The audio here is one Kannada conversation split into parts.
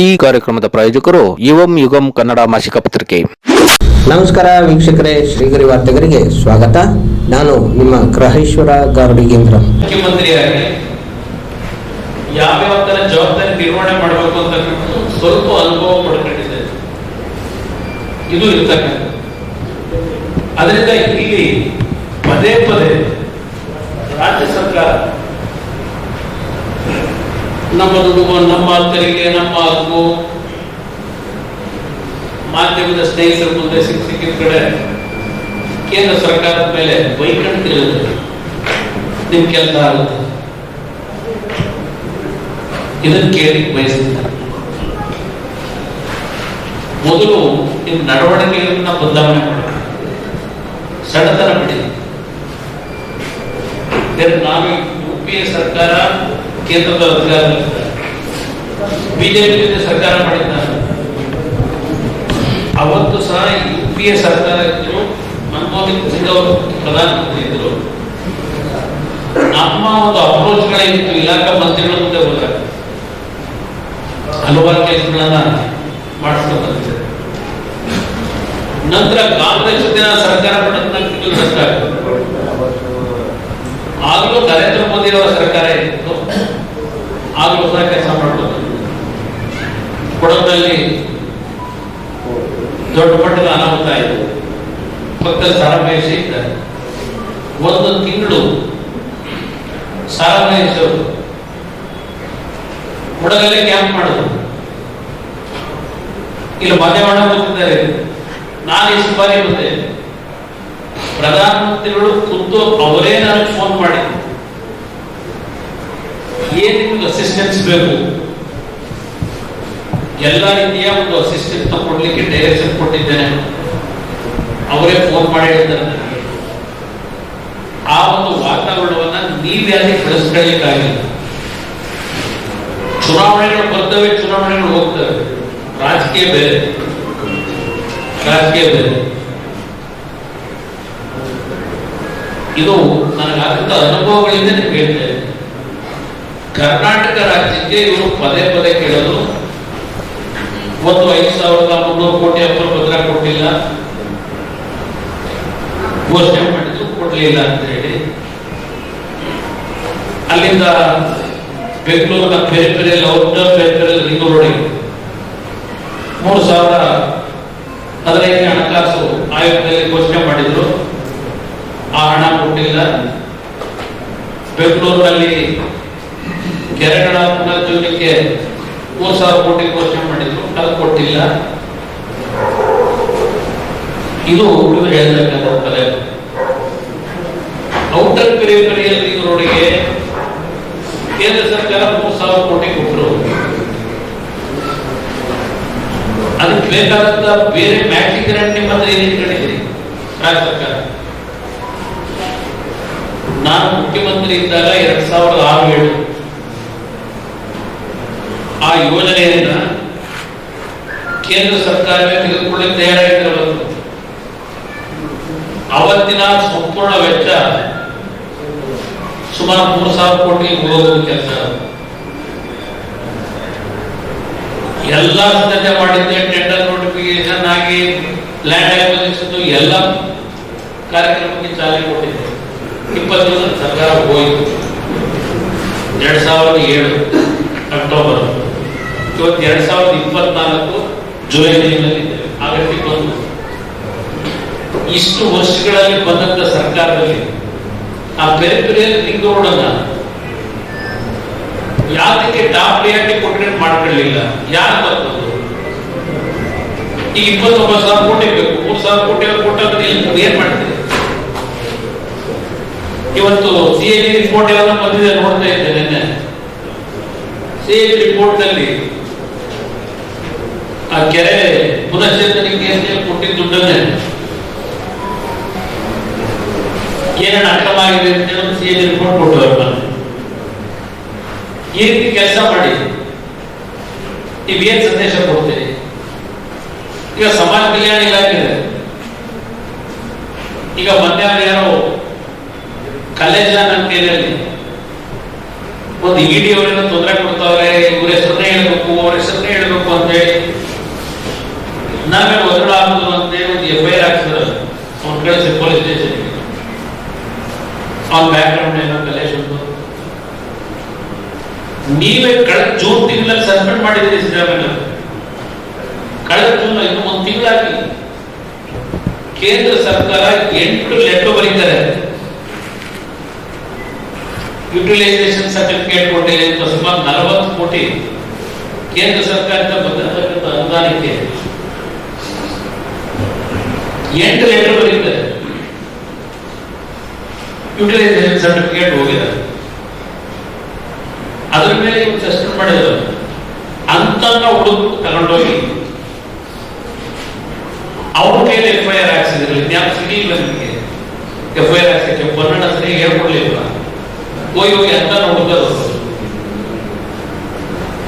ಈ ಕಾರ್ಯಕ್ರಮದ ಪ್ರಾಯೋಜಕರು ಯುವಂ ಯುಗಂ ಕನ್ನಡ ಮಾಸಿಕ ಪತ್ರಿಕೆ. ನಮಸ್ಕಾರ ವೀಕ್ಷಕರೇ ಶ್ರೀಗರಿ ವಾರ್ತೆಗರಿಗೆ ಸ್ವಾಗತ. ನಾನು ನಿಮ್ಮ ಗ್ರಹೇಶ್ವರ ಗಾರ್ಡಿಗೇಂದ್ರ ಮುಖ್ಯಮಂತ್ರಿಯಾಗಿ ಯಾವ್ಯಾವ ತರ ಜವಾಬ್ದಾರಿ ನಿರ್ವಹಣೆ ಮಾಡಬೇಕು ಅಂತ ಸ್ವಲ್ಪ ಅನುಭವ ಪಡ್ಕೊಂಡಿದೆ ಇದು ಇರ್ತಕ್ಕಂಥ ಅದರಿಂದ ಇಲ್ಲಿ ಪದೇ ಪದೇ ರಾಜ್ಯ ಸರ್ಕಾರ ನಮ್ಮ ನಮ್ಮ ಅಂತರಿಗೆ ನಮ್ಮ ಹಕ್ಕು ಮಾಧ್ಯಮದ ಸ್ನೇಹಿತರ ಮುಂದೆ ಸಿಕ್ಕ ಸಿಕ್ಕಿದ ಕಡೆ ಕೇಂದ್ರ ಸರ್ಕಾರದ ಮೇಲೆ ವೈಕಂಠ ನಿಮ್ ಕೆಲಸ ಆಗುತ್ತೆ. ಇದನ್ನು ಕೇಳಿ ಬಯಸಿದ್ದಾರೆ ಮೊದಲು ನಿಮ್ಮ ನಡವಳಿಕೆಗಳನ್ನ ಬದಲಾವಣೆ ಮಾಡಿ. ಸಡತನ ಬಿಡಿ. ನಾನು ಯು ಪಿ ಎ ಸರ್ಕಾರ ಕೇಂದ್ರದ ಅಧಿಕಾರದಲ್ಲಿದ್ದಾರೆ ಬಿಜೆಪಿ ಜೊತೆ ಸರ್ಕಾರ ಮಾಡಿದ್ದಾರೆ ಅವತ್ತು ಸಹ ಯು ಪಿ ಎ ಸರ್ಕಾರ ಇದ್ರು ಮನಮೋಹನ್ ಸಿಂಗ್ ಅವರು ಪ್ರಧಾನಮಂತ್ರಿ ಇದ್ರು. ನಮ್ಮ ಒಂದು ಅಪ್ರೋಚ್ಗಳೇನಿತ್ತು ಇಲಾಖಾ ಮಂತ್ರಿಗಳ ಮುಂದೆ ಹೋದಾಗ. ಹಲವಾರು ಕೆಲಸಗಳನ್ನ ಮಾಡಿಸ್ಕೊಂಡು ನಂತರ ಕಾಂಗ್ರೆಸ್ ಜೊತೆ ಸರ್ಕಾರ ಪಡೆದ ಆಗಲೂ ನರೇಂದ್ರ ಮೋದಿ ಅವರ ಸರ್ಕಾರ ಇತ್ತು. ಆಗಲೂ ಹೊಸ ಕೆಲಸ ಮಾಡ್ಬೋದು ಕೊಡದಲ್ಲಿ ದೊಡ್ಡ ಮಟ್ಟದ ಅನಾಹುತ ಆಯಿತು. ಭಕ್ತ ಸಾರಮೇಶ ಇದ್ದಾರೆ ಒಂದು ತಿಂಗಳು ಸಾರಮೇಶ್ ಅವರು ಕೊಡಗಲ್ಲೇ ಕ್ಯಾಂಪ್ ಮಾಡೋದು. ಇಲ್ಲಿ ಮಧ್ಯಾಹ್ನ ಬಂದಿದ್ದಾರೆ ನಾನು ಇಷ್ಟು ಬಾರಿ ಬಂದೆ ಪ್ರಧಾನಮಂತ್ರಿಗಳು ಖುದ್ದು ಅವರೇ ನನಗೆ ಫೋನ್ ಮಾಡಿ ಏನ್ ನಿಮ್ಗೆ ಅಸಿಸ್ಟೆನ್ಸ್ ಬೇಕು ಎಲ್ಲ ರೀತಿಯ ಒಂದು ಅಸಿಸ್ಟೆಂಟ್ ಕೊಡ್ಲಿಕ್ಕೆ ಡೈರೆಕ್ಷನ್ ಕೊಟ್ಟಿದ್ದೇನೆ. ಅವರೇ ಫೋನ್ ಮಾಡಿ ಹೇಳಿದ್ದಾರೆ. ಆ ಒಂದು ವಾತಾವರಣವನ್ನ ನೀವ್ಯಾಕೆ ಬೆಳೆಸ್ಕೊಳ್ಳಿಕ್ಕಾಗಿಲ್ಲ. ಚುನಾವಣೆಗಳು ಬರ್ತವೆ, ಚುನಾವಣೆಗಳು ಹೋಗ್ತವೆ. ರಾಜಕೀಯ ಬೇರೆ. ರಾಜಕೀಯ ಬೇರೆ. ಇದು ನನಗಾದಂತ ಅನುಭವಗಳಿಂದ ನಿಮ್ಗೆ ಕರ್ನಾಟಕ ಇದ್ದೀನಿ. ರಾಜ್ಯಕ್ಕೆ ಇವರು ಪದೇ ಪದೇ ಕೇಳೋದು. ಒಂದು ಐದು ಸಾವಿರದ ಮುನ್ನೂರು ಕೋಟಿ ಅವರು ಪತ್ರ ಕೊಟ್ಟಿಲ್ಲ. ಘೋಷಣೆ ಮಾಡಿದ್ರು ಕೊಡ್ಲಿಲ್ಲ ಅಂತ ಹೇಳಿ. ಅಲ್ಲಿಂದ ಬೆಂಗಳೂರಿನ ಪೆರಿಫೆರಿಯಲ್ ಔಟರ್ ಪೆರಿಫೆರಿಯಲ್ ರಿಂಗ್ ರೋಡಿಗೆ ಮೂರು ಸಾವಿರ ಹದಿನೈದನೇ ಹಣಕಾಸು ಆಯೋಗದಲ್ಲಿ ಘೋಷಣೆ ಮಾಡಿದ್ರು. ಆ ಹಣ ಕೊಟ್ಟಿಲ್ಲ. ಬೆಂಗಳೂರಿನಲ್ಲಿ ಕೆರೆಗಳ ಪುನರ್ಜೀವನಕ್ಕೆ ಮೂರ್ ಸಾವಿರ ಕೋಟಿ ಘೋಷಣೆ ಮಾಡಿದ್ರು. ಅದು ಕೊಟ್ಟಿಲ್ಲ. ಇದು ಇವರು ಹೇಳ್ತಕ್ಕಂಥ ಪದ ಔಟರ್ ಪೆರಿಫೆರಿಯಲ್ ರಿಂಗ್ ರೋಡಿಗೆ ಕೇಂದ್ರ ಸರ್ಕಾರ ಮೂರು ಸಾವಿರ ಕೋಟಿ ಕೊಟ್ಟರು ಅದಕ್ಕೆ ಬೇಕಾದಂತ ಬೇರೆ ಮ್ಯಾಟ್ರಿಕ್ ಗ್ರಾಂಟ್ ನಿಮ್ಮ ಹತ್ರ ಏನೇನು ಇಟ್ಕೊಂಡಿದ್ದೀರಿ ರಾಜ್ಯ ಸರ್ಕಾರ. ನಾನು ಮುಖ್ಯಮಂತ್ರಿ ಇದ್ದಾಗ ಎರಡ್ ಸಾವಿರದ ಆರು, ಏಳು ಆ ಯೋಜನೆಯನ್ನ ಕೇಂದ್ರ ಸರ್ಕಾರವೇ ತೆಗೆದುಕೊಳ್ಳಿ ತಯಾರಾಗಿರಬೇಕು ಅವತ್ತಿನ ಸಂಪೂರ್ಣ ವೆಚ್ಚ ಸುಮಾರು ಮೂರು ಸಾವಿರ ಕೋಟಿ ಹೋಗೋದು ಕೆಲಸ. ಎಲ್ಲ ಸಿದ್ಧತೆ ಮಾಡಿದ್ದೆ ಟೆಂಡರ್ ನೋಟಿಫಿಕೇಶನ್ ಆಗಿ ಲ್ಯಾಂಡ್ ಅಕ್ವಿಸಿಷನ್ ಎಲ್ಲ ಕಾರ್ಯಕ್ರಮಕ್ಕೆ ಚಾಲನೆ ಕೊಟ್ಟಿದ್ದೆ. ಇಪ್ಪತ್ತು ಸರ್ಕಾರ ಹೋಯಿತು. ಎರಡ್ ಸಾವಿರದ ಏಳು. ಎರಡ್ ಸಾವಿರದ ಇಪ್ಪತ್ನಾಲ್ಕು ಜುಲೈ ತಿಂಗಳಲ್ಲಿ ಇದ್ದೇವೆ ಬಂದು ಇಷ್ಟು ವರ್ಷಗಳಲ್ಲಿ ಬಂದಂತ ಸರ್ಕಾರದಲ್ಲಿ ಆ ಬೇರೆ ರಿಂಗ್ ರೋಡ್ ಅನ್ನ ಯಾತಕ್ಕೆ ಟಾಪ್ ರಿಯಾಲಿಟಿ ಕೊಟ್ಟರೆ ಮಾಡ್ಕೊಳ್ಳಿಲ್ಲ? ಯಾರು ಬರ್ತದ್ದು ಈಗ ಇಪ್ಪತ್ತೊಂಬತ್ತು ಸಾವಿರ ಕೋಟಿ ಬೇಕು. ಮೂರು ಸಾವಿರ ಕೋಟಿ ಕೊಟ್ಟಂದ್ರೆ ಇಲ್ಲಿ ಏನ್ ಮಾಡ್ತೀವಿ ಇವತ್ತು ಸಿ ಎ ರಿಪೋರ್ಟ್ ಎಲ್ಲ ಬಂದಿದೆ ನೋಡ್ತಾ ಇದ್ದೇನೆ ಸಿ ಎ ರಿಪೋರ್ಟ್ನಲ್ಲಿ ಆ ಕೆರೆ ಪುನಶ್ಚೇತನಿಕೆ ಅಂತ ಹೇಳಿ ಕೊಟ್ಟಿದ್ದ ದುಡ್ಡನ್ನೇ ಏನೇನು ಅಕ್ರಮ ಆಗಿದೆ ಅಂತ ಹೇಳಿ ಸಿ ಎಲ್ ರಿಪೋರ್ಟ್ ಬಂದು ಈ ರೀತಿ ಕೆಲಸ ಮಾಡಿ. ನೀವೇನ್ ಸಂದೇಶ ಕೊಡ್ತೀರಿ? ಈಗ ಸಮಾಜ ಕಲ್ಯಾಣ ಇಲಾಖೆ ಈಗ ಮೊನ್ನೆ ಯಾರೋ ಕಲ್ಲೇಜ ನಂತೇರಿಯಲ್ಲಿ ಒಂದು ಇಡಿ ಅವರಿಂದ ತೊಂದರೆ ಕೊಡ್ತಾವ್ರೆ, ಇವ್ರ ಹೆಸರನ್ನೇ ಹೇಳಬೇಕು, ಅವ್ರ ಹೆಸರನ್ನೇ ಹೇಳಬೇಕು ಅಂತ ಹೇಳಿ ನಾವೇನು ಒತ್ತಡ ಹಾಕುದು ಅಂತ ಹೇಳಿ ಒಂದು ಎಫ್ ಐ ಆರ್ ಹಾಕ್ಸಿದ್ರು ಅವ್ನು ಕಳಿಸಿ ಪೊಲೀಸ್ ಸ್ಟೇಷನ್ಗೆ ಅವ್ನ ಬ್ಯಾಕ್ ಗ್ರೌಂಡ್ ಏನೋ ಕಲೇಶ್ ಉಂಟು ನೀವೇ ಕಳೆದ ಜೂನ್ ತಿಂಗಳಲ್ಲಿ ಸಸ್ಪೆಂಡ್ ಮಾಡಿದ್ದೀರಿ ಸಿದ್ದರಾಮಯ್ಯ ಕಳೆದ ಜೂನ್ ಇನ್ನು ಒಂದು ತಿಂಗಳಾಗಿ ಕೇಂದ್ರ ಸರ್ಕಾರ ಎಂಟು ಲೆಟರ್ ಬರೀತಾರೆ ಯುಟಿಲೈಸೇಷನ್ ಸರ್ಟಿಫಿಕೇಟ್ ಕೊಟ್ಟಿದೆ ಅಂತ ಸುಮಾರು ನಲವತ್ತು ಕೋಟಿ ಕೇಂದ್ರ ಸರ್ಕಾರದಿಂದ ಬಂದಿರತಕ್ಕಂಥ ಅನುದಾನಕ್ಕೆ ಎಂಟು ಲೆಟರ್ ಬರೀತಾರೆ ಯುಟಿಲೈಸೇಷನ್ ಸರ್ಟಿಫಿಕೇಟ್ ಹೋಗಿದೆ ಅದ್ರ ಮೇಲೆ ಇವ್ರು ಸಸ್ಪೆಂಡ್ ಮಾಡಿದ್ರು. ಅಂತನ್ನ ಹುಡುಗ ತಗೊಂಡೋಗಿ ಅವ್ರ ಮೇಲೆ ಎಫ್ ಐ ಆರ್ ಹಾಕ್ಸಿದ್ರು ಜ್ಞಾಪ ಸಿಗಲಿಲ್ಲ ನಿಮಗೆ. ಎಫ್ ಐ ಆರ್ ಹಾಕ್ಸಕ್ಕೆ ಬನ್ನಡ ಸರಿ ಹೇಳ್ಕೊಡ್ಲಿಲ್ಲ ಹೋಗಿ ಹೋಗಿ ಅಂತ ಹುಡುಗರು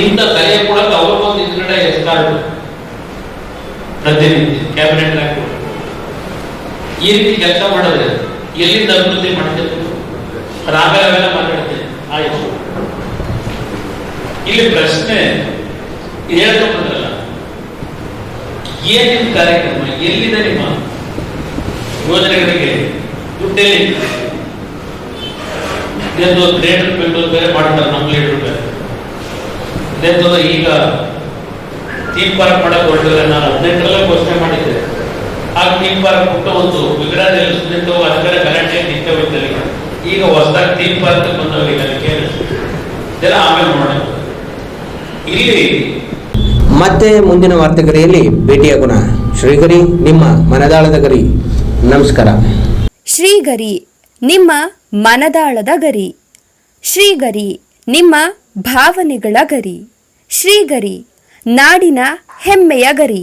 ಇಂಥ ತಲೆ ಕೂಡ ಅವ್ರಿಗೊಂದು ಹಿಂದ್ಗಡೆ ಎಸ್ಕಾರ್ಟ್ ಪ್ರತಿನಿಧಿ, ಕ್ಯಾಬಿನೆಟ್ ಈ ರೀತಿ ಕೆಲಸ ಮಾಡಿದ್ರೆ ಎಲ್ಲಿಂದ ಅಭಿವೃದ್ಧಿ ಮಾಡ್ತೇವೆ ರಾಗವೆಲ್ಲ ಮಾತಾಡ್ತೇನೆ. ಆಯ್ತು. ಇಲ್ಲಿ ಪ್ರಶ್ನೆ ಹೇಳ್ಕೊಂಡ್ರಲ್ಲ ಏನ್ ನಿಮ್ ಕಾರ್ಯಕ್ರಮ, ಎಲ್ಲಿದೆ ನಿಮ್ಮ ಯೋಜನೆಗಳಿಗೆ ದುಡ್ಡೆಲ್ಲಿ? ಎಂದು ಗ್ರೇಟರ್ ಬೆಂಗಳೂರು ಬೇರೆ ಮಾಡ್ತಾರೆ, ನಮ್ಮ ಲೀಡರ್ ಬೇರೆ. ಈಗ ಥೀಮ್ ಪಾರ್ಕ್ ಮಾಡಕ್ ಹೊರಟಿದ್ರೆ ನಾನು ಹದಿನೆಂಟರಲ್ಲೇ ಘೋಷಣೆ ಮಾಡಿದ್ದೆ ಆ ಥೀಮ್ ಪಾರ್ಕ್ ಬಿಟ್ಟು ಒಂದು ವಿಗ್ರಹ ನಿಲ್ಲಿಸ್ಬಿಟ್ಟು ಅದರ ಗಲಾಟೆ ನಿಂತವಿದ್ದಲ್ಲಿ ಈಗ ಹೊಸದಾಗಿ ಥೀಮ್ ಪಾರ್ಕ್ ಬಂದವರಿಗೆ ಅದಕ್ಕೆ ಇದೆಲ್ಲ ಆಮೇಲೆ ನೋಡೋಣ. ಇಲ್ಲಿ ಮತ್ತೆ ಮುಂದಿನ ವಾರ್ತೆಗರಿಯಲ್ಲಿ ಭೇಟಿಯಾಗೋಣ ಶ್ರೀಗರಿ ನಿಮ್ಮ ಮನದಾಳದ ಗರಿ. ನಮಸ್ಕಾರ. ಶ್ರೀಗರಿ ನಿಮ್ಮ ಮನದಾಳದ ಗರಿ. ಶ್ರೀಗರಿ ನಿಮ್ಮ ಭಾವನೆಗಳ ಗರಿ. ಶ್ರೀಗರಿ ನಾಡಿನ ಹೆಮ್ಮೆಯ ಗರಿ.